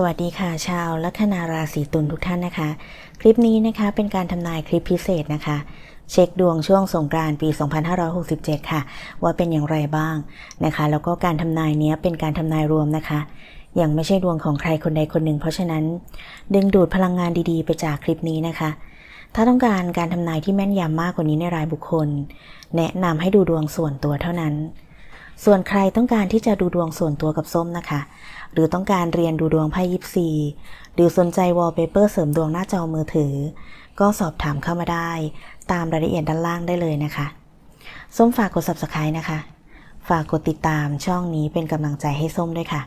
สวัสดีค่ะ ชาวลัคนาราศีตุลทุกท่านนะคะ คลิปนี้นะคะเป็นการทำนายคลิปพิเศษนะคะ เช็คดวงช่วงสงกรานต์ปี 2567 ค่ะ ว่าเป็นอย่างไรบ้างนะคะ แล้วก็การทำนายเนี้ยเป็นการทำนายรวมนะคะยังไม่ใช่ดวงของใครคนใดคนหนึ่ง เพราะฉะนั้น ดึงดูดพลังงานดีๆ ไปจากคลิปนี้นะคะ ถ้าต้องการการทำนายที่แม่นยำมากกว่านี้ในรายบุคคล แนะนำให้ดูดวงส่วนตัวเท่านั้น ส่วนใครต้องการที่จะดูดวงส่วนตัวกับส้มนะคะ หรือต้องการเรียนดูดวงไพ่ยิปซีหรือสนใจวอลเปเปอร์เสริมดวงหน้าจอมือถือ ก็สอบถามเข้ามาได้ ตามรายละเอียดด้านล่างได้เลยนะคะ ส้มฝากกด subscribe นะคะ ฝากกดติดตามช่องนี้เป็นกำลังใจให้ส้มด้วยค่ะ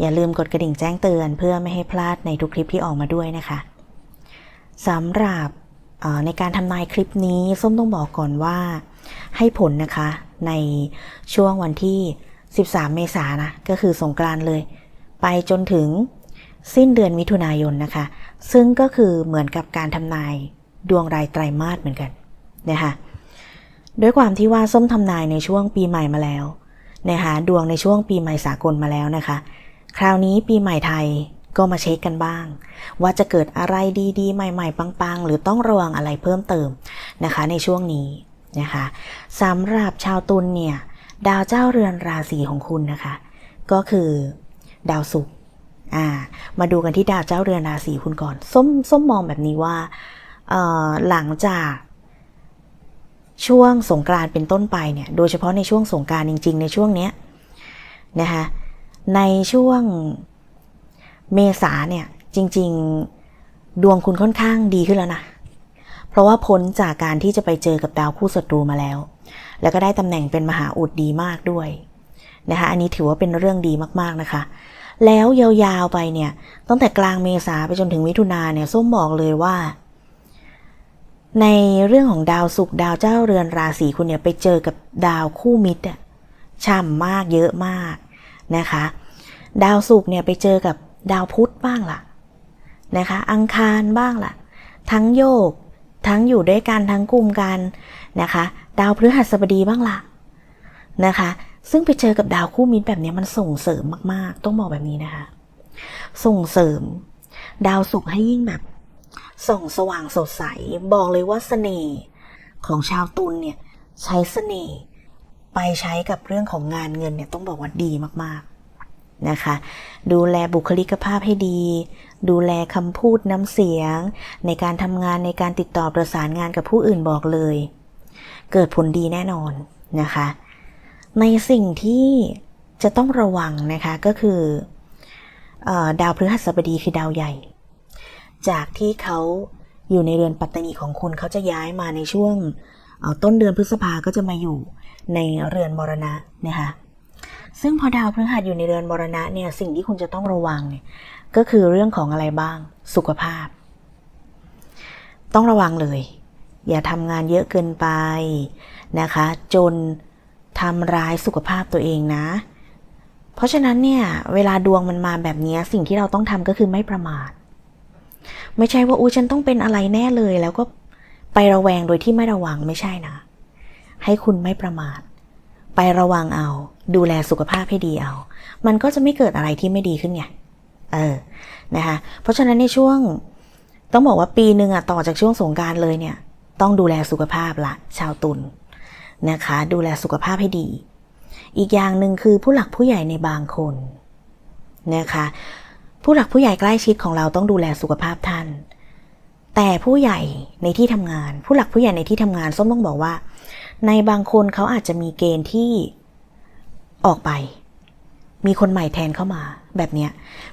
อย่าลืมกดกระดิ่งแจ้งเตือน เพื่อไม่ให้พลาดในทุกคลิปที่ออกมาด้วยนะคะสำหรับในการทำนายคลิปนี้ ส้มต้องบอกก่อนว่า ให้ผลนะคะ ในช่วงวันที่ 13 เมษายนนะก็คือสงกรานต์เลย ไปจนถึงสิ้นเดือนมิถุนายนนะคะ ซึ่งก็คือเหมือนกับการทำนายดวงรายไตรมาสเหมือนกันนะคะด้วยความที่ว่าส้มทำนายในช่วงปีใหม่มาแล้วนะคะดวงในช่วงปีใหม่สากลมาแล้วนะคะ คราวนี้ปีใหม่ไทยก็มาเช็คกันบ้าง ว่าจะเกิดอะไรดีๆ ใหม่ ๆ ปัง ๆ หรือต้องระวังอะไรเพิ่มเติมนะคะ ในช่วงนี้ นะคะสำหรับชาวตุลเนี่ยดาวเจ้าเรือนราศีของคุณนะคะ ก็คือดาวศุกร์อ่ามาดูกันที่ดาวเจ้าเรือนราศีคุณก่อนส้มส้มมองแบบนี้ว่าหลังจากช่วงสงกรานเป็นต้นไปเนี่ยโดยเฉพาะในช่วงสงกรานจริง ๆ ในช่วงเนี้ยนะคะในช่วงเมษาเนี่ยจริง ๆ ดวงคุณค่อนข้างดีขึ้นแล้วนะ ราะว่าพ้นจากการที่จะไปเจอกับดาวคู่ศัตรูมาแล้ว แล้วก็ได้ตำแหน่งเป็นมหาอุดดีมากด้วยนะคะอันนี้ถือว่าเป็นเรื่องดีมากๆนะคะ แล้วยาวๆไปเนี่ยตั้งแต่กลางเมษาไปจนถึงมิถุนาเนี่ยส้มบอกเลยว่า ในเรื่องของดาวศุกร์ดาวเจ้าเรือนราศีคุณเนี่ยไปเจอกับดาวคู่มิตรอะช่ำมากเยอะมากนะคะ ดาวศุกร์เนี่ยไปเจอกับดาวพุธบ้างล่ะนะคะ อังคารบ้างล่ะ ทั้งโยก ทั้งอยู่ด้วยกันทั้งกลุ่มกันนะคะ ดาวพฤหัสบดีบ้างล่ะนะคะ ซึ่งไปเจอกับดาวคู่มิตรแบบนี้มันส่งเสริมมากๆ ต้องบอกแบบนี้นะคะ ส่งเสริม ดาวศุกร์ให้ยิ่งแบบ ส่องสว่างสดใส บอกเลยว่าเสน่ห์ของชาวตุลเนี่ยใช้เสน่ห์ไปใช้กับเรื่องของงานเงินเนี่ยต้องบอกว่าดีมากๆนะคะ ดูแลบุคลิกภาพให้ดี ดูแลคำพูดน้ำเสียง ในการทำงานในการติดต่อประสานงานกับผู้อื่นบอกเลย เกิดผลดีแน่นอนนะคะ ในสิ่งที่จะต้องระวังนะคะก็คืออดาวพฤหัสบดีคือดาวใหญ่ จากที่เขาอยู่ในเรือนปัตตนีของคุณเขาจะย้ายมาในช่วงต้นเดือนพฤษภาก็จะมาอยู่ในเรือนมรณะนะคะซึ่งพอดาวพฤหัสอยู่ในเรือนมรณะเนี่ยสิ่งที่คุณจะต้องระวังเนี่ย ก็คือเรื่องของอะไรบ้าง สุขภาพ ต้องระวังเลย อย่าทำงานเยอะเกินไปนะคะ จนทำร้ายสุขภาพตัวเองนะ เพราะฉะนั้นเนี่ย เวลาดวงมันมาแบบนี้สิ่งที่เราต้องทำก็คือไม่ประมาท ไม่ใช่ว่าอู้ฉันต้องเป็นอะไรแน่เลย แล้วก็ไประแวงโดยที่ไม่ระวังไม่ใช่นะ ให้คุณไม่ประมาท ไประวังเอา ดูแลสุขภาพให้ดีเอา มันก็จะไม่เกิดอะไรที่ไม่ดีขึ้นไง เออนะคะเพราะฉะนั้นในช่วงต้องบอกว่าปีหนึ่งอะต่อจากช่วงสงการเลยเนี่ย ต้องดูแลสุขภาพละชาวตุลนะคะ ดูแลสุขภาพให้ดี อีกอย่างหนึ่งคือผู้หลักผู้ใหญ่ในบางคนนะคะ ผู้หลักผู้ใหญ่ใกล้ชิดของเราต้องดูแลสุขภาพท่าน แต่ผู้ใหญ่ในที่ทำงาน ผู้หลักผู้ใหญ่ในที่ทำงานส้มต้องบอกว่า ในบางคนเขาอาจจะมีเกณฑ์ที่ออกไป มีคนใหม่แทนเข้ามา แบบเนี้ย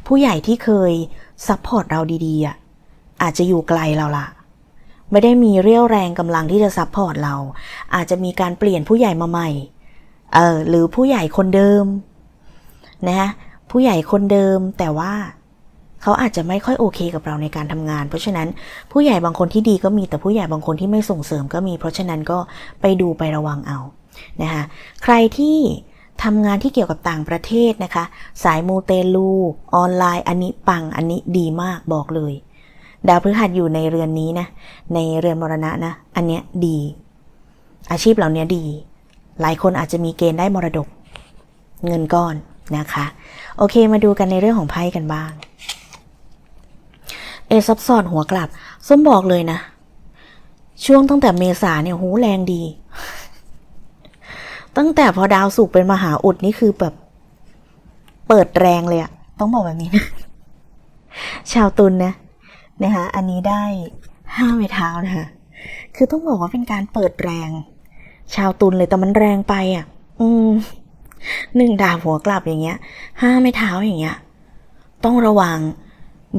ผู้ใหญ่ที่เคยซัพพอร์ตเราดีๆอะอาจจะอยู่ไกลเราละไม่ได้มีเรี่ยวแรงกำลังที่จะซัพพอร์ตเรา อาจจะมีการเปลี่ยนผู้ใหญ่มาใหม่เออหรือผู้ใหญ่คนเดิมนะผู้ใหญ่คนเดิมแต่ว่าเขาอาจจะไม่ค่อยโอเคกับเราในการทำงาน เพราะฉะนั้นผู้ใหญ่บางคนที่ดีก็มีแต่ผู้ใหญ่บางคนที่ไม่ส่งเสริมก็มี เพราะฉะนั้นก็ไปดูไประวังเอานะคะใครที่ ทำงานที่เกี่ยวกับต่างประเทศนะคะ สายมูเตลู ออนไลน์อันนี้ปังอันนี้ดีมากบอกเลย ดาวพฤหัสอยู่ในเรือนนี้นะ ในเรือนมรณะนะ อันเนี้ยดี อาชีพเหล่านี้ดี หลายคนอาจจะมีเกณฑ์ได้มรดก เงินก้อนนะคะ โอเคมาดูกันในเรื่องของไพ่กันบ้าง เอซับซ้อนหัวกลับส้มบอกเลยนะ ช่วงตั้งแต่เมษาเนี่ยหูแรงดี ตั้งแต่พอดาวสุกเป็นมหาอุดนี่คือแบบเปิดแรงเลยอะต้องบอกแบบนี้นะ ชาวตุลนะนะคะอันนี้ได้ห้าไม้เท้านะคะคือต้องบอกว่าเป็นการเปิดแรง ชาวตุลเลยแต่มันแรงไปอะ อืมหนึ่งดาบหัวกลับอย่างเงี้ยห้าไม้เท้าอย่างเงี้ย ต้องระวัง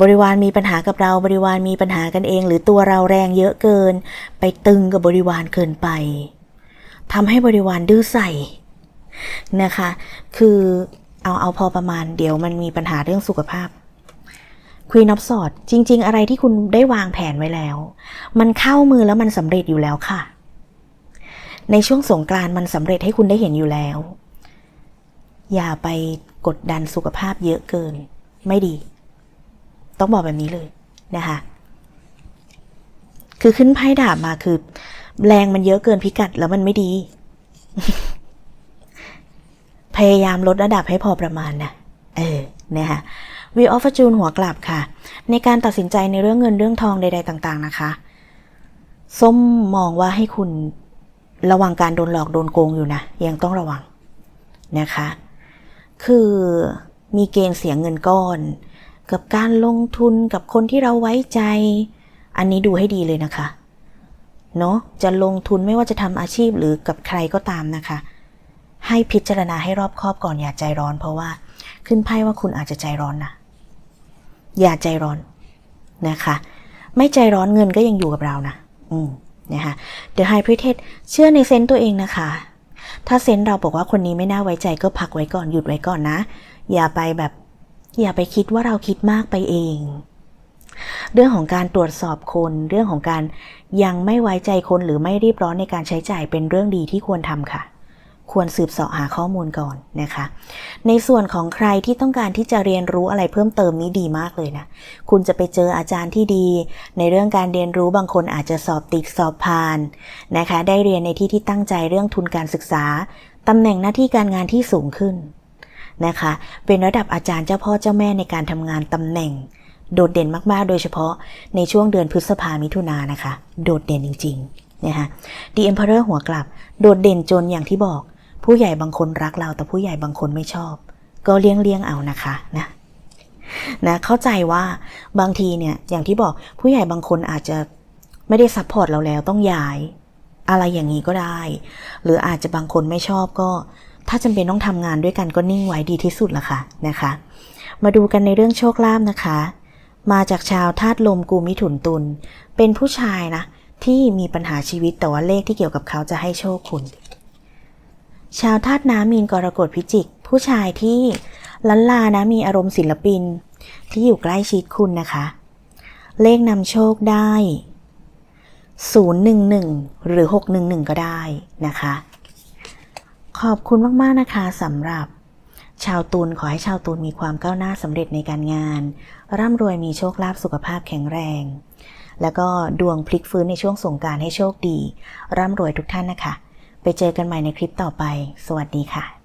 บริวารมีปัญหากับเราบริวารมีปัญหากันเอง หรือตัวเราแรงเยอะเกิน ไปตึงกับบริวารเกินไป ทำให้บริวารดื้อใส่นะคะ คือเอาเอาพอประมาณเดี๋ยวมันมีปัญหาเรื่องสุขภาพควีนอ f สอดจริง ๆ อะไรที่คุณได้วางแผนไว้แล้ว มันเข้ามือแล้วมันสำเร็จอยู่แล้วค่ะ ในช่วงสงกรานต์มันสำเร็จให้คุณได้เห็นอยู่แล้ว อย่าไปกดดันสุขภาพเยอะเกิน ไม่ดี ต้องบอกแบบนี้เลยนะคะ คือขึ้นไพ่ดาบมาคือ แรงมันเยอะเกินพิกัดแล้วมันไม่ดี พยายามลดระดับให้พอประมาณนะเออนะคะวีออฟฟ r จูนหัวกลับค่ะ ในการตัดสินใจในเรื่องเงินเรื่องทองใด ๆ ต่าง ๆ นะคะ ส้มมองว่าให้คุณระวังการโดนหลอกโดนโกงอยู่นะ ยังต้องระวังนะคะ คือมีเกณฑ์เสียเงินก้อน กับการลงทุนกับคนที่เราไว้ใจ อันนี้ดูให้ดีเลยนะคะ เนาะจะลงทุนไม่ว่าจะทำอาชีพหรือกับใครก็ตามนะคะ ให้พิจารณาให้รอบคอบก่อนอย่าใจร้อน เพราะว่าขึ้นไพ่ว่าคุณอาจจะใจร้อนนะอย่าใจร้อนนะคะ ไม่ใจร้อนเงินก็ยังอยู่กับเรานะอืมนะคะเดี๋ยวไฮพิเทสเชื่อในเซนต์ตัวเองนะคะ ถ้าเซนต์เราบอกว่าคนนี้ไม่น่าไว้ใจก็พักไว้ก่อนหยุดไว้ก่อนนะ อย่าไปแบบ อย่าไปคิดว่าเราคิดมากไปเอง เรื่องของการตรวจสอบคน เรื่องของการยังไม่ไว้ใจคนหรือไม่รีบร้อนในการใช้จ่ายเป็นเรื่องดีที่ควรทำค่ะ ควรสืบเสาะหาข้อมูลก่อนนะคะ ในส่วนของใครที่ต้องการที่จะเรียนรู้อะไรเพิ่มเติมนี้ดีมากเลยนะ คุณจะไปเจออาจารย์ที่ดี ในเรื่องการเรียนรู้บางคนอาจจะสอบติดสอบผ่านนะคะ ได้เรียนในที่ที่ตั้งใจเรื่องทุนการศึกษาตำแหน่งหน้าที่การงานที่สูงขึ้นนะคะ เป็นระดับอาจารย์เจ้าพ่อเจ้าแม่ในการทำงานตำแหน่ง โดดเด่นมากๆ โดยเฉพาะในช่วงเดือนพฤษภามิถุนายนนะคะ โดดเด่นจริงๆนะคะ The Emperor หัวกลับ โดดเด่นจนอย่างที่บอก ผู้ใหญ่บางคนรักเรา แต่ผู้ใหญ่บางคนไม่ชอบ ก็เลี่ยงเลี่ยงเอานะคะนะนะเข้าใจว่าบางทีเนี่ยอย่างที่บอกผู้ใหญ่บางคนอาจจะไม่ได้ซัพพอร์ตเราแล้วต้องย้าย อะไรอย่างนี้ก็ได้ หรืออาจจะบางคนไม่ชอบก็ ถ้าจำเป็นต้องทำงานด้วยกันก็นิ่งไว้ดีที่สุดละค่ะนะคะ มาดูกันในเรื่องโชคลาภนะคะ มาจากชาวธาตุลมกูมิถุนตุล เป็นผู้ชายนะ ที่มีปัญหาชีวิตแต่ว่าเลขที่เกี่ยวกับเขาจะให้โชคคุณ ชาวธาตุน้ำมีนกรกฎพิจิก ผู้ชายที่ลันลานะมีอารมณ์ศิลปิน ที่อยู่ใกล้ชิดคุณนะคะ เลขนำโชคได้ 011 หรือ 611 ก็ได้นะคะ ขอบคุณมาก ๆ นะคะสำหรับ ชาวตุลขอให้ชาวตุลมีความก้าวหน้าสำเร็จในการงาน ร่ำรวยมีโชคลาภสุขภาพแข็งแรง แล้วก็ดวงพลิกฟื้นในช่วงสงการให้โชคดี ร่ำรวยทุกท่านนะคะ ไปเจอกันใหม่ในคลิปต่อไป สวัสดีค่ะ